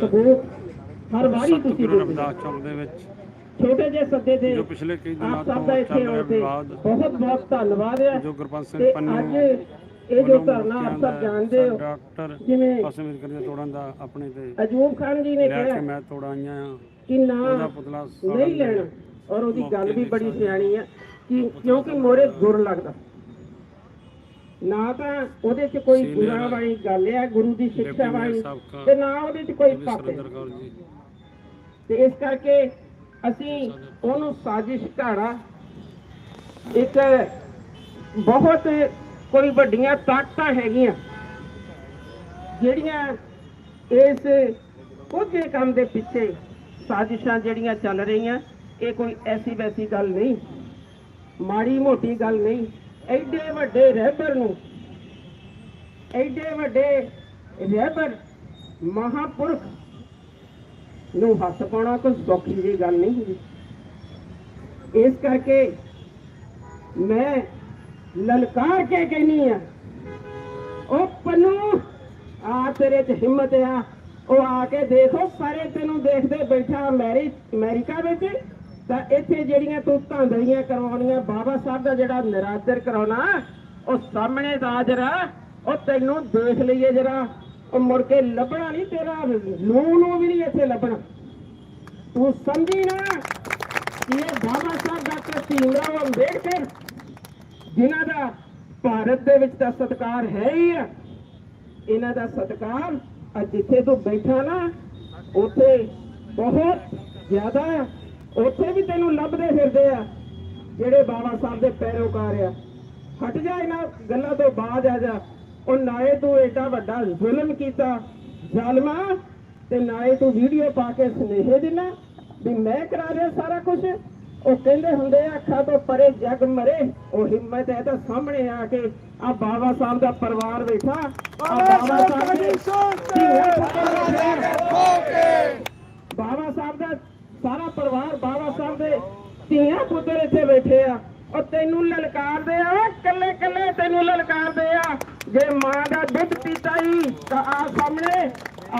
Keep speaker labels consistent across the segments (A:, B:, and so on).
A: ਸਬੂਤ ਹਰ ਵਾਰੀ ਤੁਸੀਂ
B: ਗੁਰੂ
A: ਦਿੰਦੇ
B: ਰਵਿਦਾਸ ਚੌਕ ਦੇ ਵਿੱਚ।
A: ਛੋਟੇ ਜਿਹੇ ਸੱਦੇ ਤੇ
B: ਜੋ ਪਿਛਲੇ ਕਈ ਦਿਨਾਂ
A: ਆਪ ਸਭ
B: ਤੋਂ
A: ਦਾ
B: ਚੱਲ
A: ਇੱਥੇ
B: ਰਿਹਾ
A: ਆਉਣ ਤੇ
B: ਵਿਵਾਦ।
A: ਬਹੁਤ ਬਹੁਤ ਧੰਨਵਾਦ ਹੈ
B: ਜੋ ਗੁਰਬੰਸ ਸਿੰਘ ਪੰਨੂ
A: ਅੱਜ ਇਹ ਜੋ ਧਰਨਾ ਆਪ ਸਭ ਜਾਣਦੇ ਹੋ।
B: ਡਾਕਟਰ
A: ਜਿਵੇਂ
B: ਕਸਮ ਕਰੀਏ ਤੋੜਨ ਦਾ ਆਪਣੇ ਤੇ
A: ਅਜੂਬ ਖਾਨ ਜੀ ਨੇ
B: ਲੈ ਕੇ
A: ਕਿਹਾ
B: ਮੈਂ ਤੋੜਾਈਆਂ ਆ।
A: ਕਿ ਨਾ ਨਹੀਂ ਲੈਣਾ। ਔਰ ਉਹਦੀ ਗੱਲ ਵੀ ਬੜੀ ਸਿਆਣੀ ਹੈ ਕਿ ਕਿਉਂਕਿ ਮੋਰੇ ਗੁਰ ਲੱਗਦਾ। ਨਾ ਤਾਂ ਉਹਦੇ 'ਚ ਕੋਈ ਗੁਰਾਂ ਵਾਲੀ ਗੱਲ ਹੈ ਗੁਰੂ ਦੀ ਸਿੱਖਿਆ ਵਾਲੀ। ਤੇ ਨਾ ਉਹਦੇ 'ਚ ਕੋਈ ਪਾਪ ਤੇ ਇਸ ਕਰਕੇ ਅਸੀਂ ਉਹਨੂੰ ਸਾਜ਼ਿਸ਼ ਘਾੜਾ ਇੱਕ ਬਹੁਤ ਕੋਈ ਵੱਡੀਆਂ ਤਾਕਤਾਂ ਹੈਗੀਆਂ ਜਿਹੜੀਆਂ ਇਸ ਕੁਝੇ ਕੰਮ ਦੇ ਪਿੱਛੇ ਸਾਜ਼ਿਸ਼ਾਂ ਜਿਹੜੀਆਂ ਚੱਲ ਰਹੀਆਂ ਇਹ ਕੋਈ ਐਸੀ ਵੈਸੀ ਗੱਲ ਨਹੀਂ ਮਾੜੀ ਮੋਟੀ ਗੱਲ ਨਹੀਂ। ਐਡੇ ਵੱਡੇ ਰਹਿਬਰ ਨੂੰ, ਐਡੇ ਵੱਡੇ ਰਹਿਬਰ, ਮਹਾਪੁਰਖ ਨੂੰ ਹੱਥ ਪਾਉਣਾ ਕੋਈ ਸੌਖੀ ਜਿਹੀ ਗੱਲ ਨਹੀਂ ਹੁੰਦੀ। ਇਸ ਕਰਕੇ ਮੈਂ ਲਲਕਾਰ ਕੇ ਕਹਿਨੀ ਆ ਉਹ ਪੰਨੂ, ਆ ਤੇਰੇ ਚ ਹਿੰਮਤ ਆ, ਉਹ ਆ ਕੇ ਦੇਖੋ ਸਾਰੇ ਤੈਨੂੰ ਦੇਖਦੇ ਬੈਠਾ ਅਮੈਰੀ, ਅਮਰੀਕਾ ਵਿੱਚ। ਤਾਂ ਇੱਥੇ ਜਿਹੜੀਆਂ ਤੂੰ ਧਾਂਦਲੀਆਂ ਕਰਵਾਉਣੀਆਂ ਬਾਬਾ ਸਾਹਿਬ ਦਾ ਜਿਹੜਾ ਨਿਰਾਦਰ ਕਰਾਉਣਾ, ਉਹ ਸਾਹਮਣੇ ਦਾ ਜਰਾ, ਉਹ ਤੈਨੂੰ ਦੇਖ ਲਈਏ ਜਰਾ। ਉਹ ਮੁੜ ਕੇ ਲੱਭਣਾ ਨਹੀਂ ਤੇਰਾ ਨੂੰ ਨੂੰ ਵੀ ਨਹੀਂ ਇੱਥੇ ਲੱਭਣਾ। ਤੂੰ ਸਮਝੀ ਨਾ ਕਿ ਇਹ ਬਾਬਾ ਸਾਹਿਬ ਡਾਕਟਰ ਭੀਮਰਾਓ ਅੰਬੇਡਕਰ, ਜਿਨ੍ਹਾਂ ਦਾ ਭਾਰਤ ਦੇ ਵਿੱਚ ਤਾਂ ਸਤਿਕਾਰ ਹੈ ਹੀ ਆ। ਇਹਨਾਂ ਦਾ ਸਤਿਕਾਰ ਅੱਜ ਜਿੱਥੇ ਤੂੰ ਬੈਠਾ ਨਾ, ਉੱਥੇ ਬਹੁਤ ਜ਼ਿਆਦਾ ਉੱਥੇ ਵੀ ਤੈਨੂੰ ਲੱਭਦੇ ਫਿਰਦੇ ਆ ਜਿਹੜੇ ਬਾਬਾ ਸਾਹਿਬ ਦੇ ਪੈਰੋਕਾਰ ਆ। ਹਟ ਜਾ ਇਹਨਾਂ ਗੱਲਾਂ ਤੋਂ ਬਾਅਦ ਆ ਜਾ। ਉਹ ਨਾਏ ਤੂੰ ਏਡਾ ਵੱਡਾ ਜ਼ੁਲਮ ਕੀਤਾ ਜ਼ਾਲਮਾ ਤੇ ਨਾਏ ਤੂੰ ਵੀਡੀਓ ਪਾ ਕੇ ਸੁਨੇਹੇ ਦੇਣਾ ਵੀ ਮੈਂ ਕਰਾ ਰਿਹਾ ਸਾਰਾ ਕੁਝ ਉਹ ਕਹਿੰਦੇ ਹੁੰਦੇ ਆ ਅੱਖਾਂ ਤੋਂ ਪਰੇ ਜਗ ਮਰੇ ਉਹ ਹਿੰਮਤ ਹੈ ਤਾਂ ਸਾਹਮਣੇ ਆ ਕੇ ਆ ਬਾਬਾ ਸਾਹਿਬ ਦਾ ਪਰਿਵਾਰ ਬੈਠਾ ਆ ਬਾਬਾ ਸਾਹਿਬ ਦੇ ਧੀਆਂ ਪੁੱਤਰ ਬੈਠੇ। ਬਾਬਾ ਸਾਹਿਬ ਦਾ ਸਾਰਾ ਪਰਿਵਾਰ ਬਾਬਾ ਸਾਹਿਬ ਦੇ ਧੀਆਂ ਪੁੱਤਰ ਇੱਥੇ ਬੈਠੇ ਆ। ਉਹ ਤੈਨੂੰ ਲਲਕਾਰਦੇ ਆ, ਓਏ ਕੱਲੇ ਕੱਲੇ ਤੈਨੂੰ ਲਲਕਾਰਦੇ ਆ। ਜੇ ਮਾਂ ਦਾ ਦੁੱਧ ਪੀਤਾ ਹੀ ਤਾਂ ਆ ਸਾਹਮਣੇ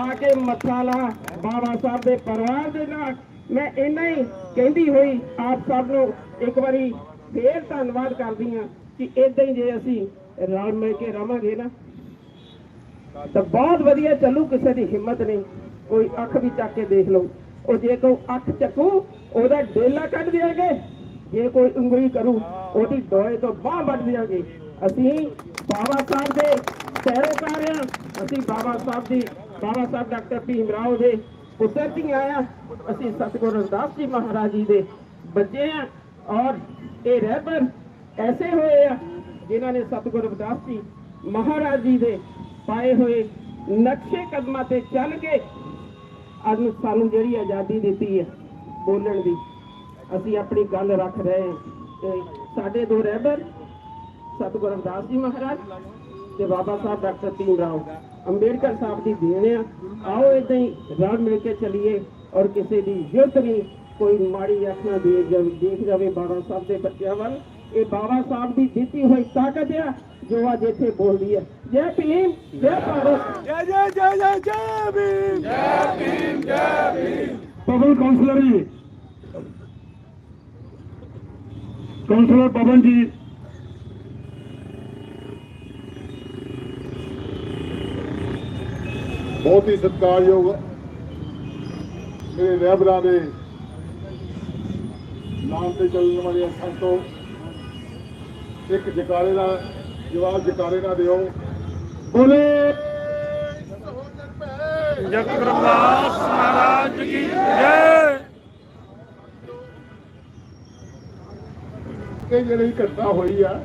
A: ਆ ਕੇ ਮੱਥਾ ਲਾ। ਬਾਬਾ ਸਾਹਿਬ ਦੇ ਪਰਿਵਾਰ ਦੇ ਨਾਲ ਮੈਂ ਇੰਨਾ ਹੀ ਕਹਿੰਦੀ ਹੋਈ, ਆਪ ਸਭ ਨੂੰ ਇੱਕ ਵਾਰੀ ਫੇਰ ਧੰਨਵਾਦ ਕਰਦੀ ਆ ਕਿ ਇਦਾਂ ਹੀ ਜੇ ਅਸੀਂ ਰਲ ਮਿਲ ਕੇ ਰਵਾਂਗੇ ਨਾ, ਤਾਂ ਬਹੁਤ ਵਧੀਆ ਚੱਲੂ, ਕਿਸੇ ਦੀ ਹਿੰਮਤ ਨਹੀਂ। ਕੋਈ ਅੱਖ ਵੀ ਚੱਕ ਕੇ ਦੇਖ ਲਓ। ਉਹ ਜੇ ਕੋਈ ਅੱਖ ਚੱਕੂ, ਉਹਦਾ ਡੇਲਾ ਕੱਢ ਦਿਆਂਗੇ। ਜੇ ਕੋਈ ਉਂਗਲੀ ਕਰੂ, ਉਹਦੀ ਡੋਏ ਤੋਂ ਬਾਹ ਵੱਢ ਦਿਆਂਗੇ। ਅਸੀਂ ਬਾਬਾ ਸਾਹਿਬ ਦੇ ਪੈਰੋਕਾਰ ਹਾਂ। ਅਸੀਂ ਬਾਬਾ ਸਾਹਿਬ ਦੀ, ਬਾਬਾ ਸਾਹਿਬ ਡਾਕਟਰ ਭੀਮ ਰਾਓ ਦੇ ਪੁੱਤਰ ਧੀਆਂ ਆ ਅਸੀਂ ਸਤਿਗੁਰੂ ਰਵਿਦਾਸ ਜੀ ਮਹਾਰਾਜ ਜੀ ਦੇ ਬੱਚੇ ਆ ਔਰ ਇਹ ਰਹਿਬਰ ਐਸੇ ਹੋਏ ਆ, ਜਿਨ੍ਹਾਂ ਨੇ ਸਤਿਗੁਰੂ ਰਵਿਦਾਸ ਜੀ ਮਹਾਰਾਜ ਜੀ ਦੇ ਪਾਏ ਹੋਏ ਨਕਸ਼ੇ ਕਦਮਾਂ ਤੇ ਚੱਲ ਕੇ ਅੱਜ ਸਾਨੂੰ ਜਿਹੜੀ ਆਜ਼ਾਦੀ ਦਿੱਤੀ ਹੈ, ਬੋਲਣ ਦੀ, ਅਸੀਂ ਆਪਣੀ ਗੱਲ ਰੱਖ ਰਹੇ ਹਾਂ। ਤੇ ਸਾਡੇ ਦੋ ਰਹਿਬਰ, ਸਤਿਗੁਰੂ ਰਵਿਦਾਸ ਜੀ ਮਹਾਰਾਜ ਤੇ ਬਾਬਾ ਸਾਹਿਬ ਡਾਕਟਰ ਭੀਮ ਰਾਓ। ਅੰਬੇਡਕਰ ਸਾਹਿਬ ਦੀ ਦੇਣ ਆ। ਆਓ ਇਦਾਂ ਹੀ ਰਲ ਮਿਲ ਕੇ ਚੱਲੀਏ ਔਰ ਕਿਸੇ ਦੀ ਜੁਰਤ ਵੀ ਕੋਈ ਮਾੜੀ ਅੱਖ ਨਾ ਦੇ ਦੇਖ ਜਾਵੇ ਬਾਬਾ ਸਾਹਿਬ ਦੇ ਬੱਚਿਆਂ ਵੱਲ। ਇਹ ਬਾਬਾ ਸਾਹਿਬ ਦੀ ਦਿੱਤੀ ਹੋਈ ਤਾਕਤ ਆ ਜੋ ਅੱਜ ਇੱਥੇ ਬੋਲਦੀ ਹੈ। ਜੈ ਭੀਮ ਜੈ ਭਾਰਤ।
C: ਜੈ ਜੈ ਜੈ ਜੈ ਜੈ ਭੀਮ।
B: ਪਵਨ ਕਾਉਂਸਲਰ ਜੀ। ਕਾਉਂਸਲਰ ਪਵਨ ਜੀ।
D: ਬਹੁਤ ਹੀ ਸਤਿਕਾਰਯੋਗ ਮੇਰੇ ਰਹਿਬਰਾਂ ਦੇ ਨਾਮ ਤੇ ਚੱਲਣ ਵਾਲੇ ਸੰਤੋ ਇੱਕ ਜਕਾਰੇ ਦਾ ਜਵਾਬ ਜਕਾਰੇ ਨਾ ਦਿਓ। ਬੋਲੇ।
B: ਜਗ ਰਵਿਦਾਸ ਮਹਾਰਾਜ ਕੀ ਜੈ।
D: ਇਹ ਜਿਹੜੀ ਘਟਨਾ ਹੋਈ ਆ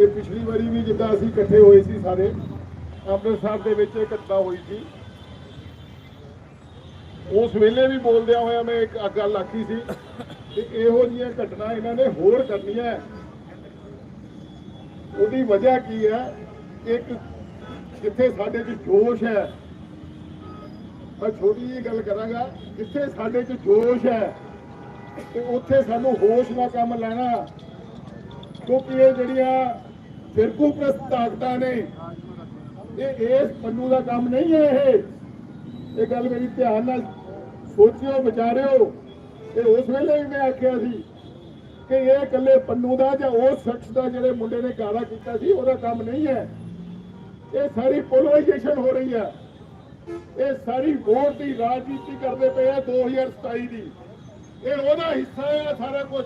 D: ਇਹ ਪਿਛਲੀ ਵਾਰੀ ਵੀ ਜਿੱਦਾਂ ਅਸੀਂ ਇਕੱਠੇ ਹੋਏ ਸੀ ਸਾਰੇ ਅੰਮ੍ਰਿਤਸਰ ਦੇ ਵਿੱਚ ਇਹ ਘਟਨਾ ਹੋਈ ਸੀ। ਉਸ ਵੇਲੇ ਵੀ ਬੋਲਦਿਆਂ ਹੋਇਆ ਮੈਂ ਇੱਕ ਗੱਲ ਆਖੀ ਸੀ। ਕਿ ਇਹੋ ਜਿਹੀਆਂ ਘਟਨਾ ਇਹਨਾਂ ਨੇ ਹੋਰ ਕਰਨੀਆਂ। ਉਹਦੀ ਵਜ੍ਹਾ ਕੀ ਹੈ? ਇੱਕ ਜਿੱਥੇ ਸਾਡੇ 'ਚ ਜੋਸ਼ ਹੈ। ਮੈਂ ਛੋਟੀ ਜਿਹੀ ਗੱਲ ਕਰਾਂਗਾ, ਜਿੱਥੇ ਸਾਡੇ 'ਚ ਜੋਸ਼ ਹੈ, ਤੇ ਉੱਥੇ ਸਾਨੂੰ ਹੋਸ਼ ਦਾ ਕੰਮ ਲੈਣਾ। ਕਿਉਂਕਿ ਇਹ ਜਿਹੜੀਆਂ ਫਿਰਕੂ ਪ੍ਰਸਤ ਤਾਕਤਾਂ ਨੇ, ਇਹ ਇਸ ਪੰਨੂ ਦਾ ਕੰਮ ਨਹੀਂ ਹੈ ਇਹ। ਇਹ ਗੱਲ ਮੇਰੀ ਧਿਆਨ ਨਾਲ ਸੋਚਿਓ, ਵਿਚਾਰਿਓ। ਇਹ ਉਸ ਵੇਲੇ ਵੀ ਮੈਂ ਆਖਿਆ ਸੀ ਕਿ ਇਹ ਇਕੱਲੇ ਪੰਨੂ ਦਾ ਜਾਂ ਉਸ ਸ਼ਖਸ ਦਾ ਜਿਹੜੇ ਮੁੰਡੇ ਨੇ ਗਾਲਾ ਕੀਤਾ ਸੀ, ਉਹਦਾ ਕੰਮ ਨਹੀਂ ਹੈ। ਇਹ ਸਾਰੀ ਪੋਲਰਾਈਜੇਸ਼ਨ ਹੋ ਰਹੀ ਹੈ। ਇਹ ਸਾਰੀ ਵੋਟ ਦੀ ਰਾਜਨੀਤੀ ਕਰਦੇ ਪਏ ਆ 2027 ਦੀ। ਇਹ ਉਹਦਾ ਹਿੱਸਾ ਹੈ ਸਾਰਾ ਕੁਝ